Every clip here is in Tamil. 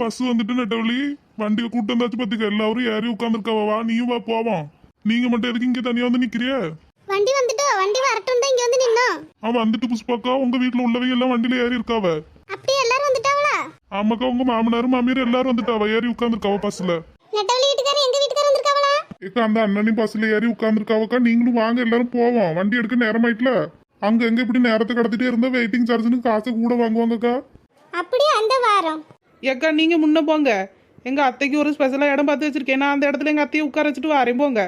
பஸ் வந்துட்டு நெட்டவழி வண்டியை கூட்டம் வந்தாச்சு பாத்துக்க எல்லாரும் ஏறி உட்காந்துருக்கவா வா நீயும் வா போவோம். நீங்க மட்டும் எதுக்கு இங்க தனியா வந்து நிக்கிறிய? வண்டி வந்துட்டோ வண்டி வரட்டும் தான் இங்க வந்து நின்னோம் அவன் வந்துட்டு புஷ்பாக்கா உங்க வீட்டுல உள்ளவங்க எல்லாம் வண்டியில ஏறி இருக்காவ? அப்படியே எல்லாரும் வந்துட்டாங்களா ஆமாக்கா உங்க மாமனாரும் மாமியார் எல்லாரும் வந்துட்டாவ ஏறி உட்காந்துருக்காவ பஸ்ல. நெட்டவழி வீட்டுக்காரர் எங்க வீட்டுக்காரர் வந்திருக்காங்களா ஏக்கா அந்த அண்ணனையும் பஸ்ல ஏறி உட்காந்துருக்காவக்கா நீங்களும் வாங்க எல்லாரும் போவோம். வண்டி எடுக்க நேரமாயிட்டுல அங்க எங்க இப்படி நேரத்தை கடத்திட்டே இருந்தா வெயிட்டிங் சார்ஜ்னு காசை கூட வாங்குவாங்கக்கா. அப்படியே அந்த வாரம்? ஏக்கா நீங்க முன்ன போங்க. எங்க அத்தைக்கு ஒரு ஸ்பெஷலா இடம் பார்த்து வச்சிருக்கேன். நான் அந்த இடத்துல எங்க அத்தையை உட்கார வச்சுட்டு வாரேன் போங்க.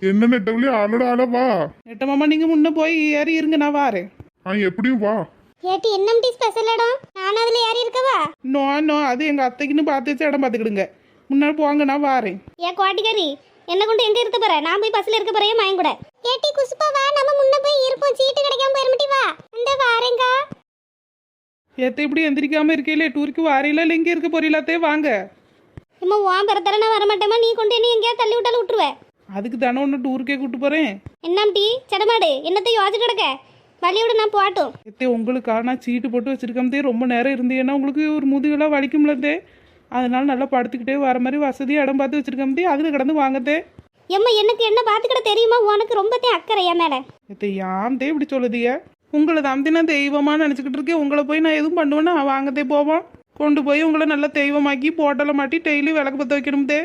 என்ன நெட்டவழி ஆளோட ஆள வா. நெட்ட மாமா நீங்க முன்ன போய் ஏறி இருங்க நான் வாரேன். ஆ எப்படியும் வா. ஏட்டி என்னம்டி ஸ்பெஷல் இடம்? நான் அதுல ஏறி இருக்கவா? நோ நோ அது எங்க அத்தைக்குன்னு பார்த்து வச்சு இடம் பார்த்துக்கிடுங்க. முன்னாடி போங்க நான் வாரேன். ஏ கோட்டிக்காரி என்ன கொண்டு எங்க இருக்க போற? நான் போய் பஸ்ல இருக்க போறேன் மயன் கூட. ஏட்டி குசுப்பா வா நம்ம முன்ன போய் இருப்போம். சீட்டு கிடைக்காம போயிருமட்டி வா. எத்தை இப்படி எந்திரிக்காம இருக்கையில டூருக்கு வாரையில இல்லை இங்கே இருக்க போறீங்களாத்தே வாங்க. இம்மா உன் பிறத்தர நான் வர மாட்டேமா நீ கொண்டு என்ன எங்கேயாவது தள்ளி விட்டாலும் விட்டுருவேன் அதுக்கு தானே ஒன்று டூருக்கே கூட்டு போறேன். என்னம்டி செடமாடு. என்னத்தை யோசிச்சு கிடக்க? வழியோட நான் போட்டும் எத்தே உங்களுக்கா நான் சீட்டு போட்டு வச்சிருக்கோம்தே ரொம்ப நேரம் இருந்தேன்னா உங்களுக்கு ஒரு முதுகெல்லாம் வலிக்கும்லதே அதனால நல்லா படுத்துக்கிட்டே வர மாதிரி வசதியாக இடம் பார்த்து வச்சிருக்கோம்தே அதில் கிடந்து வாங்கத்தே எம்மா எனக்கு என்ன பார்த்துக்கிட தெரியுமா? உனக்கு ரொம்பத்தையும் அக்கறை என் மேல. எத்தை யாந்தே இப்படி சொல்லுதிய உங்களை தான் நான் தெய்வமாக நினச்சிக்கிட்டு இருக்கேன். உங்களை போய் நான் எதுவும் பண்ணுவேன்னா வாங்கத்தே போவோம். கொண்டு போய் உங்களை நல்லா தெய்வமாக்கி போட்டலை மாட்டி டெய்லி விளக்கு பற்ற வைக்கணும்தே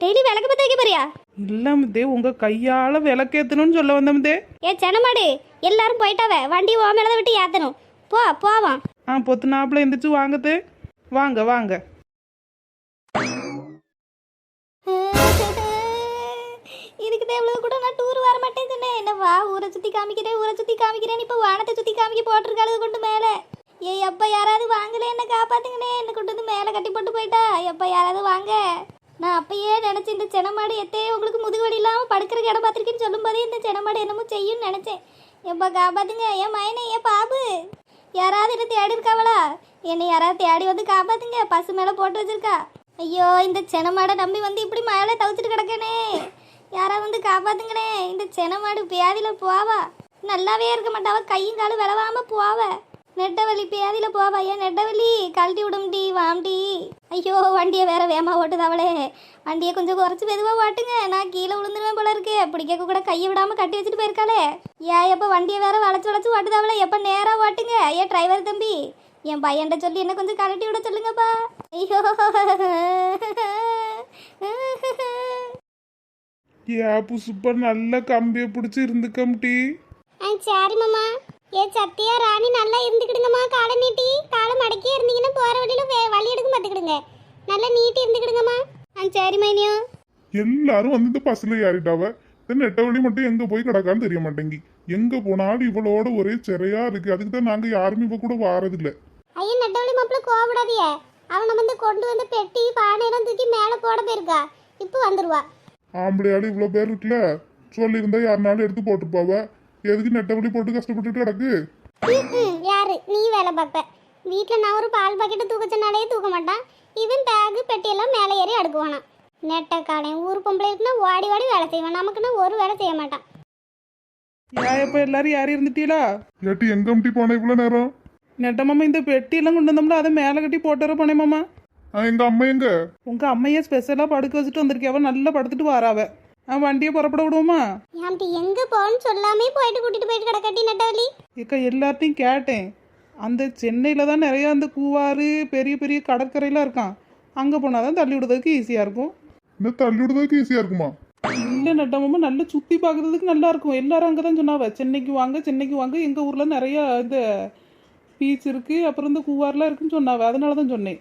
டெய்லி விளக்கு பத்த வைக்க போறியா? இல்லாமதே உங்கள் கையால் விளக்கேற்றணும்னு சொல்ல வந்தோம்தே ஏ செனமாடு எல்லாரும் போயிட்டாவ வண்டி ஓ மேலதை விட்டு ஏத்தணும். போ போவான் ஆ பொத்து நாப்பில் எந்திரிச்சு வாங்கத்தே வாங்க வாங்க. இதுக்கு எவ்வளவு கூட நான் வரமாட்டேன் சொன்னேன் என்ன வா ஊரை சுத்தி காமிக்கிறேன் ஊரை சுத்தி காமிக்கிறேன் இப்போ வானத்தை சுத்தி காமிக்க போட்டிருக்காளுக கொண்டு மேலே. ஏய் அப்பா யாராவது வாங்கல என்ன காப்பாத்துங்கண்ணே. என்ன கொண்டு வந்து மேலே கட்டி போட்டு போயிட்டா. எப்பா யாராவது வாங்க. நான் அப்பயே நினச்சேன் இந்த செனமாடு எத்தே உங்களுக்கு முதுகு வலி இல்லாம படுக்கிறக்கு இடம் பார்த்துருக்கேன்னு சொல்லும்போதே இந்த செனமாடு என்னமோ செய்யும்னு நினைச்சேன். எப்பா காப்பாத்துங்க. என் மயனே ஏன் பாபு. யாராவது என்ன தேடி இருக்காவளா என்னை யாராவது தேடி வந்து காப்பாத்துங்க. பசு மேலே போட்டு வச்சிருக்கா. ஐயோ இந்த செனமாடை நம்பி வந்து இப்படி மழை தவிச்சிட்டு கிடக்கனே. யாராவது வந்து காப்பாத்துங்கண்ணே இந்த செனமாடு பியாதியில போவா. நல்லாவே இருக்க மாட்டாவ கையும் காலும் விளவாம போவ. நெட்டவழி பியாதியில போவா. ஏன் நெட்டவழி கழட்டி விடும்டி வாம்டி. ஐயோ வண்டியை வேற வேமா ஓட்டுதாவளே. வண்டியை கொஞ்சம் குறைச்சி மெதுவாக ஓட்டுங்க. நான் கீழே விழுந்துருவேன் போல இருக்கு. பிடிக்க கூட கையை விடாம கட்டி வச்சுட்டு போயிருக்காளே. ஏன் எப்போ வண்டியை வேற வளைச்சு வளைச்சு ஓட்டுதாவளே. எப்போ நேராக ஓட்டுங்க. ஏன் டிரைவர் தம்பி என் பையன்ட சொல்லி என்ன கொஞ்சம் கழட்டி விட சொல்லுங்கப்பா. ஐயோ. ஏ புசுப்பா நல்ல கம்பியை பிடிச்சி இருந்துக்கம்டி ஆ சரி மாமா. ஏ சத்தியா ராணி நல்லா இருந்துக்கிடுங்கம்மா காலை நீட்டி. காலை மடக்கி இருந்தீங்கன்னா போகிற வழியில வழி எடுக்க பார்த்துக்கிடுங்க. நல்லா நீட்டி இருந்துக்கிடுங்கம்மா. ஆ சரி மைனியோ. எல்லாரும் வந்து இந்த பஸ்ல ஏறிட்டாவ இந்த நெட்டவழி மட்டும் எங்க போய் கிடக்கான்னு தெரிய மாட்டேங்கி. எங்க போனாலும் இவளோட ஒரே சிறையா இருக்கு. அதுக்கு தான் நாங்க யாருமே இப்ப கூட வாரதில்ல. ஐயா நட்டவழி மாப்பிள்ள கோவப்படாதிய அவனை வந்து கொண்டு வந்து பெட்டி பானையெல்லாம் தூக்கி மேலே போட போயிருக்கா. இப்போ வந்துருவா. ஆம்பளையாடு இவ்வளவு பேர் இருக்குல்ல? சொல்லியிருந்தா யாருனாலும் எடுத்து போட்டுருப்பாவ. எதுக்கு நெட்டவழி போட்டு கஷ்டப்பட்டுட்டு கிடக்கு? ம் யாரு? நீ வேலை பார்ப்ப. வீட்டில் நான் ஒரு பால் பாக்கெட்டு தூக்க சொன்னாலே தூக்க மாட்டான். இவன் பேகு பெட்டியெல்லாம் மேலே ஏறி அடுக்குவானான். நெட்டக்காரன் ஊர் பொம்பளைக்குன்னா ஓடி ஓடி வேலை செய்வான். நமக்குன்னா ஒரு வேலை செய்ய மாட்டான். ஏன் இப்போ எல்லாரும் யாரும் இருந்துட்டீங்களா எங்க அம்டி போன இவ்வளவு நேரம்? நெட்டமாமா இந்த பெட்டியெல்லாம் கொண்டு வந்தோம்ல அதை மேலே கட்டி போட்டு வர போனேன் மாமா. ஆ, எங்க அம்மா எங்க? உங்க அம்மையை ஸ்பெஷலாக படுக்க வச்சுட்டு வந்திருக்கேன் அவன் நல்லா படுத்துட்டு வராவ அவன் வண்டியை புறப்பட விடுவோமா? ஏன்டி எங்கே போகணும்னு சொல்லாமே போயிட்டு கூட்டிட்டு போயிட்டு கிடக்கட்டி நெட்டவழி ஏக்கா எல்லார்ட்டையும் கேட்டேன். அந்த சென்னையில் தான் நிறையா அந்த கூவாறு பெரிய பெரிய கடற்கரையெல்லாம் இருக்கான். அங்கே போனால் தான் தள்ளி விடுறதுக்கு ஈஸியாக இருக்கும். இந்த தள்ளி விடுறதுக்கு ஈஸியா இருக்குமா? இல்லை நட்டமாமா நல்லா சுற்றி பார்க்குறதுக்கு நல்லா இருக்கும். எல்லாரும் அங்கே தான் சொன்னாவ சென்னைக்கு வாங்க சென்னைக்கு வாங்க. எங்கள் ஊரில் நிறையா இந்த பீச் இருக்குது அப்புறம் இந்த கூவாரெலாம் இருக்குன்னு சொன்னாவ. அதனால தான் சொன்னேன்.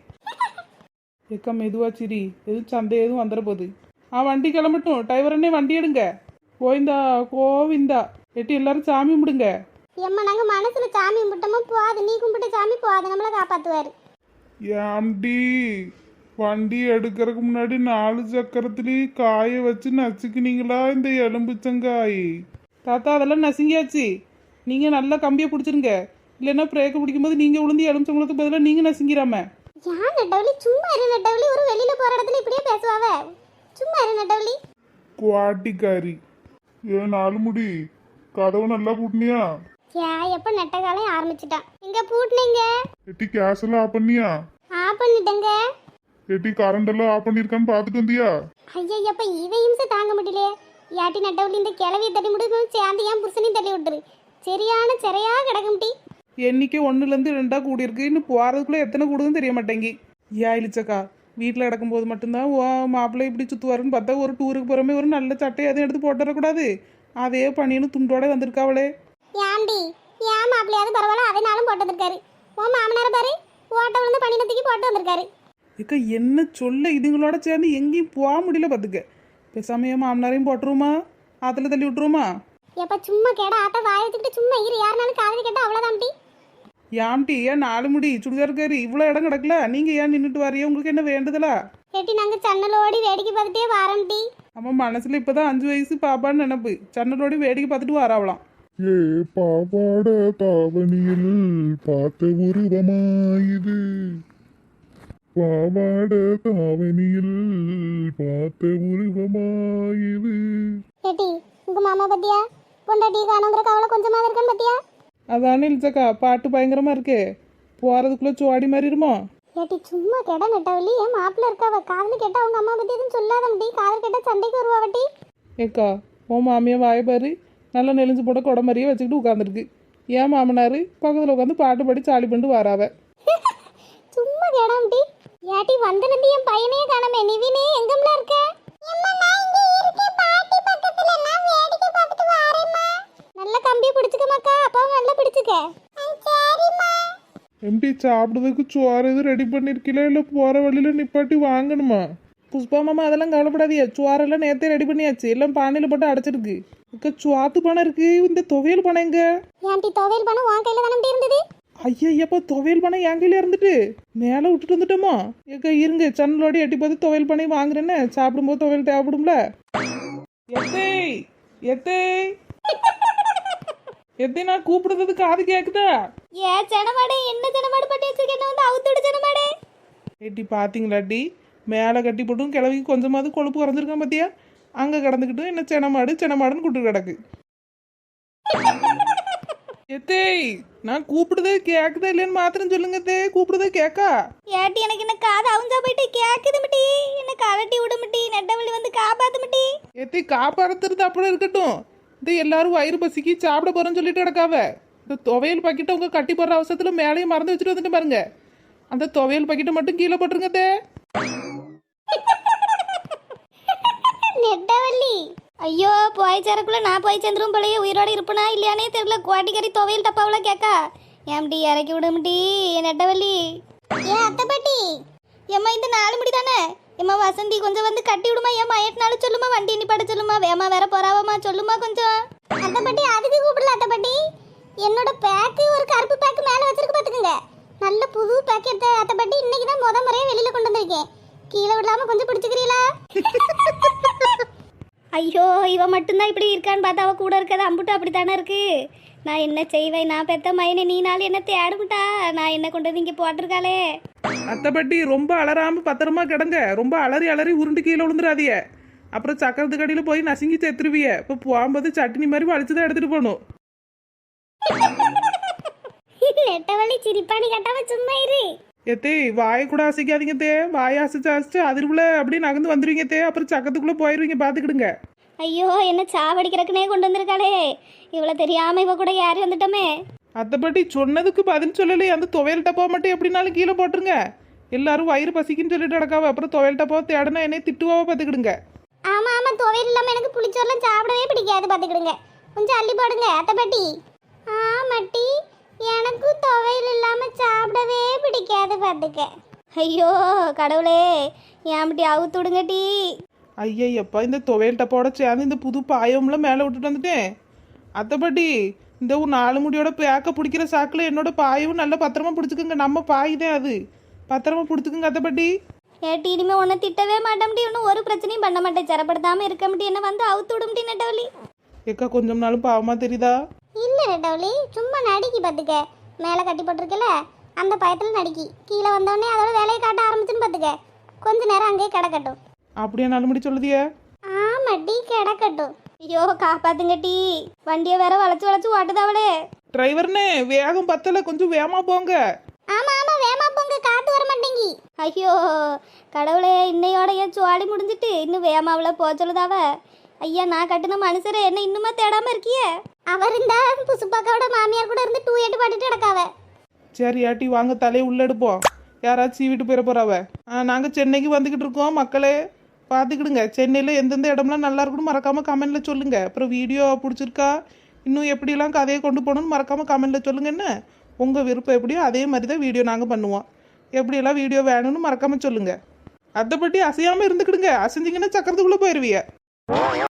ஏக்கா மெதுவா சிரி. எதுவும் சந்தை எதுவும் வந்துட போகுது ஆ வண்டி கிளம்பட்டும். டிரைவர் அண்ணே வண்டி எடுங்க. கோவிந்தா கோவிந்தா. எட்டி எல்லாரும் சாமி கும்பிடுங்க. எம்மா நாங்கள் மனசில் சாமி கும்பிட்டோமா? போகாது. நீ கும்பிட்ட சாமி போகாது. நம்மளை காப்பாற்றுவார் ஏம்டி வண்டி எடுக்கிறதுக்கு முன்னாடி நாலு சக்கரத்துலேயே காய வச்சு நச்சுக்கினீங்களா இந்த எலும்புச்சங்காய் தாத்தா அதெல்லாம் நசுங்கியாச்சு. நீங்கள் நல்லா கம்பியை பிடிச்சிருங்க. இல்லைன்னா பிரேக்கை பிடிக்கும்போது நீங்கள் விழுந்து எலுமிச்சவங்களுக்கு பதிலாக நீங்கள் நசுங்கிறாம ஏன் நெட்டவழி சும்மா இரு நெட்டவழி. ஒரு வெளியில போற இடத்துல இப்படியே பேசுவாவ? சும்மா இரு நெட்டவழி. குவாட்டிக்காரி. ஏன் நாலு முடி. கதவு நல்லா பூட்டினியா? ஏ எப்ப நெட்ட காலம் ஆரம்பிச்சிட்டான். எங்க பூட்டினீங்க? எட்டி கேஸ் எல்லாம் ஆஃப் பண்ணியா? ஆ பண்ணிட்டேங்க. ஏட்டி கரண்ட் எல்லாம் ஆஃப் பண்ணிருக்கான்னு பாத்துட்டு வந்தியா? ஐயப்ப இவ இம்சை தாங்க முடியல யாட்டி நட்டவள்ளி இந்த கிளவியை தள்ளி முடிக்கும் சேர்ந்து ஏன் புருஷனையும் தள்ளி விட்டுரு? சரியான சிறையா கிடக்கும் டி. எண்ணிக்கை ஒன்றுலேருந்து ரெண்டாக கூடியிருக்கு. இன்னும் போகிறதுக்குள்ளே எத்தனை கூடுதுன்னு தெரிய மாட்டேங்கி. ஏன் இழிச்சக்கா வீட்டில் கிடக்கும்போது மட்டும்தான் ஓ மாப்பிள்ளை இப்படி சுற்றுவாருன்னு பார்த்தா ஒரு டூருக்கு போகிறமே ஒரு நல்ல சட்டை எதுவும் எடுத்து போட்டு வரக்கூடாது. அதே பண்ணின்னு துண்டோட வந்திருக்காவளே. ஏன்டி ஏன் மாப்பிள்ளையாவது பரவாயில்ல அதனாலும் போட்டு வந்திருக்காரு. உன் மாமனார் பாரு ஓட்ட விழுந்து பணினத்துக்கு போட்டு வந்திருக்காரு. ஏக்கா என்ன சொல்ல இதுங்களோட சேர்ந்து எங்கேயும் போக முடியல பார்த்துக்க. பேசாமையே மாமனாரையும் போட்டுருமா ஆற்றுல தள்ளி விட்டுருமா எப்ப சும்மா கேட ஆட்ட வாய வச்சுக்கிட்டு சும்மா இரு. யாருனாலும் காதலி கேட்டா அவ்வளவுதான் டி ஏன்டி ஏன் நாலு முடி சுடிதாருக்காரு இவ்வளோ இடம் கிடக்கல? நீங்கள் ஏன் நின்றுட்டு வரைய உங்களுக்கு என்ன வேண்டுதலா? கேட்டி நாங்க சன்னலோடி வேடிக்கை பார்த்துட்டே வாரோம் டி. அவன் மனசில் இப்போ தான் அஞ்சு வயசு பாப்பான்னு நினப்பு. சன்னலோடி வேடிக்கை பார்த்துட்டு வராவலாம். ஏ பாவாட தாவணியில் பார்த்த உருவமாயுது. பாவாட தாவணியில் பார்த்த உருவமாயுது. கேட்டி உங்க மாமா பத்தியா? பொண்டாட்டி காணுங்கிற கவலை கொஞ்சமா இருக்கான்னு பத்தியா? அதானே இழிச்சக்கா பாட்டு பயங்கரமாக இருக்கே. போகிறதுக்குள்ளே சுவாடி இருமோ? ஏட்டி சும்மா கேட நெட்டவள்ளி என் மாப்பிள்ள இருக்காவ? காதல் கேட்டா அவங்க அம்மா பத்தி எதுவும் சொல்லாத முடி காதல் கேட்டா சண்டைக்கு வருவா வட்டி. ஏக்கா உன் மாமியை வாய பாரு. நல்லா நெளிஞ்சு போட கொடை மாதிரியே வச்சுக்கிட்டு உட்காந்துருக்கு ஏன் மாமனார்? பக்கத்தில் உட்காந்து பாட்டு பாடி சாலி பண்ணிட்டு வராவ. சும்மா கேடாமட்டி ஏட்டி வந்தனது என் பையனே காணமே. நிவினே எங்கம்ல இருக்க? நல்ல கம்பி பிடிச்சுக்க மக்கா. அப்பாவும் நல்லா பிடிச்சுக்க. எம்டி சாப்பிடுறதுக்கு சோறு எதுவும் ரெடி பண்ணிருக்கீங்களா? இல்லை போகிற வழியில் நிப்பாட்டி வாங்கணுமா? புஷ்பா மாமா அதெல்லாம் கவலைப்படாதீங்க. சோறெல்லாம் நேற்றே ரெடி பண்ணியாச்சு. எல்லாம் பானையில் போட்டு அடைச்சிருக்கு. இக்க சுவாத்து பணம் இருக்கு. இந்த துவையல் பணம் எங்க? ஏன்டி துவையல் பணம் உன் கையில தானே இருந்தது? ஐயப்பா துவையல் பணம் என் கையில இருந்துட்டு. மேலே விட்டுட்டு வந்துட்டோமா? ஏக்கா இருங்க. சன்னலோடி எட்டி பார்த்து துவையல் பணம் வாங்குறேன்னு. சாப்பிடும்போது துவையல் தேவைப்படும்ல? எத்தே எத்தே. எத்தே நான் கூப்பிடுறது காது கேக்குதா? ஏ ஜனமாடே என்ன ஜனமாடு பட்டி வச்சிருக்க? என்ன வந்து அவுத்துடு ஜனமாடே? ஏட்டி பார்த்தீங்களாட்டி மேலே கட்டி போட்டும் கிளவிக்கு கொஞ்சமாவது கொழுப்பு குறைஞ்சிருக்கான் பார்த்தியா அங்கே கிடந்துக்கிட்டு என்ன செனமாடு செனமாடுன்னு கூட்டு கிடக்கு. எத்தேய் நான் கூப்பிடுதே கேக்குதா இல்லைன்னு மாத்திரம் சொல்லுங்க தே கூப்பிடுதே கேக்கா? ஏட்டி எனக்கு என்ன காது அவுஞ்சா போயிட்டு கேக்குது மிட்டி. என்ன கலட்டி விடு மிட்டி நெட்டவள்ளி வந்து காப்பாத்து மிட்டி. எத்தி காப்பாடுத்துறது அப்படி இருக்கட்டும். இந்த எல்லாரும் வயிறு பசிக்கு சாப்பிட போறேன்னு சொல்லிட்டு கிடக்காவ. இந்த துவையல் பாக்கெட்டை உங்க கட்டி போடுற அவசரத்துல மேலேயும் மறந்து வச்சுட்டு வந்துட்டு பாருங்க. அந்த துவையல் பாக்கெட்டை மட்டும் கீழே போட்டுருங்க தே. நெட்டவள்ளி. ஐயோ போய் சேரக்குள்ள நான் போய் சேர்ந்துரும் போலயே உயிரோட இருப்பனா இல்லையானே தெரியல. குவாட்டிக்கறி துவையல் டப்பாவில் கேட்கா ஏம்டி இறக்கி விடும்டி நெட்டவள்ளி. ஏன் அத்தை பாட்டி ஏம்மா இந்த நாலு முடி தானே? ஏம்மா வசந்தி கொஞ்சம் வந்து கட்டி விடுமா? ஏம்மா எட்டுனாலும் சொல்லுமா வண்டி நிப்பாட சொல்லுமா? வேமா வேற போறாவமா சொல்லுமா கொஞ்சம். அத்தை பாட்டி அதுக்கு கூப்பிடல அத்தை பாட்டி. என்னோட பேக்கு ஒரு கருப்பு பேக்கு மேலே வச்சிருக்கு பார்த்துக்குங்க. நல்ல புது பேக் எடுத்த அத்தை பாட்டி இன்னைக்கு தான் முத முறையே வெளியில கொண்டு வந்திருக்கேன். கீழே விடாம கொஞ்சம் பிடிச்சிக்கிறீங்களா? ஐயோ இவ மட்டும்தான் இப்படி இருக்கான்னு பார்த்தா அவ கூட இருக்கிறது அம்புட்டு அப்படித்தானே இருக்கு? நான் என்ன செய்வேன்? நான் பெத்த மயனை நீ நாள் என்ன தேடுமுட்டா? நான் என்ன கொண்டு வந்து இங்கே போட்டிருக்காளே? அத்தைப்பட்டி ரொம்ப அலறாம பத்திரமா கிடங்க. ரொம்ப அலறி அலறி உருண்டு கீழே விழுந்துடாதீங்க அப்புறம் சக்கரத்து கடையில் போய் நசுங்கி செத்துருவிய. இப்போ போகும்போது சட்னி மாதிரி வலிச்சு தான் எடுத்துட்டு போகணும். நெட்டவழி சிரிப்பாணி கட்டாம சும்மா இரு. எத்தே வாயை கூட அசைக்காதீங்க தே. வாயை அசைச்சு அசைச்சு அதிர்வுல அப்படியே நகர்ந்து வந்துருவீங்க தே. அப்புறம் சக்கத்துக்குள்ள போயிருவீங்க. பார்த்துக்கிடுங்க. ஐயோ என்ன சாவடிக்கிறக்குனே கொண்டு வந்திருக்காளே. இவ்வளோ தெரியாம இவ கூட யாரும் வந்துட்டோமே. அத்தைப்பட்டி சொன்னதுக்கு பதில் சொல்லலையே அந்த துவையல் டப்பா மட்டும் எப்படினாலும் கீழே போட்டுருங்க. எல்லாரும் வயிறு பசிக்குன்னு சொல்லிட்டு நடக்காவ அப்புறம் துவையல் டப்பா தேடனா என்னை திட்டுவாவ பார்த்துக்கிடுங்க. ஆமா ஆமா. துவையல் இல்லாம எனக்கு புளிச்சோர்லாம் சாப்பிடவே பிடிக்காது பாத்துக்கிடுங்க கொஞ்சம் அள்ளி போடுங்க அத்தை பாட்டி. ஆமாட்டி எனக்கு துவையல் இல்லாம சாப்பிடவே பிடிக்காது பாத்துக்க ஐயோ கடவுளே. ஏன்டி அவுத்து விடுங்கட்டி ஐயப்பா இந்த துவையல் டப்பாவோட சேர்ந்து இந்த புது பாயம்ல மேலே விட்டுட்டு வந்துட்டேன் அத்தைப்பட்டி இந்த ஒரு நாலு முடியோட பேக்க பிடிக்கிற சாக்கில் என்னோட பாயவும் நல்லா பத்திரமா பிடிச்சிக்கோங்க. நம்ம பாய் தான் அது. பத்திரமா பிடிச்சிக்கோங்க அத்தைப்பட்டி. ஏட்டி இனிமே உன்னை திட்டவே மாட்டேன் ஒன்றும் ஒரு பிரச்சனையும் பண்ண மாட்டேன். சிறப்படுத்தாம இருக்க முடியும். என்ன வந்து அவுத்து விட முடியும் நெட்டவழி ஏக்கா கொஞ்சம் நாளும் பாவமா தெரியுதா? இல்ல நெட்டவழி சும்மா நடிக்கி பார்த்துக்க மேலே கட்டி போட்டிருக்கல அந்த பயத்தில் நடிக்கி. கீழே வந்தோடனே அதோட வேலையை காட்ட ஆரம்பிச்சுன்னு பார்த்துக்க கொஞ்ச நேரம் அங்கேயே கிடக்கட்டும். அப்படியே நாலு முடி சொல்லுதியே. ஆமாட்டி கிடக்கட்டும். ஐயோ காப்பாத்துங்க டீ. வண்டியை வேற வளைச்சு வளைச்சு ஓட்டுதாவளே. டிரைவர்னே வேகம் பத்தல கொஞ்சம் வேகமா போங்க. ஆமா ஆமா வேமா போங்க காத்து வர மாட்டேங்கி. ஐயோ கடவுளே இன்னையோட சுவாடி முடிஞ்சிட்டு இன்னும் வேமாவில் போக சொல்லுதாவ. ஐயா நான் கட்டின மனுஷரை என்ன இன்னுமா தேடாம இருக்கியே? அவர் இந்த புசுப்பாக்காவோட மாமியார் கூட இருந்து டூ எட்டு பாட்டுட்டு கிடக்காவ. சரி ஆட்டி வாங்க தலையை உள்ள எடுப்போம். யாராச்சும் சீவிட்டு போயிட போறாவ. நாங்கள் சென்னைக்கு வந்துக்கிட்டு இருக்கோம் மக்களே. பார்த்துக்கிடுங்க சென்னையில் எந்தெந்த இடம்லாம் நல்லா இருக்குன்னு மறக்காமல் கமெண்ட்டில் சொல்லுங்க. அப்புறம் வீடியோ பிடிச்சிருக்கா? இன்னும் எப்படிலாம் கதையை கொண்டு போகணும்னு மறக்காம கமெண்ட்டில் சொல்லுங்கள் என்ன? உங்கள் விருப்பம் எப்படியோ அதே மாதிரி தான் வீடியோ நாங்கள் பண்ணுவோம். எப்படியெல்லாம் வீடியோ வேணும்னு மறக்காமல் சொல்லுங்கள் அதைப்பட்டி அசையாமல் இருந்துக்கிடுங்க. அசைஞ்சிங்கன்னா சக்கரத்துக்குள்ளே போயிடுவீங்க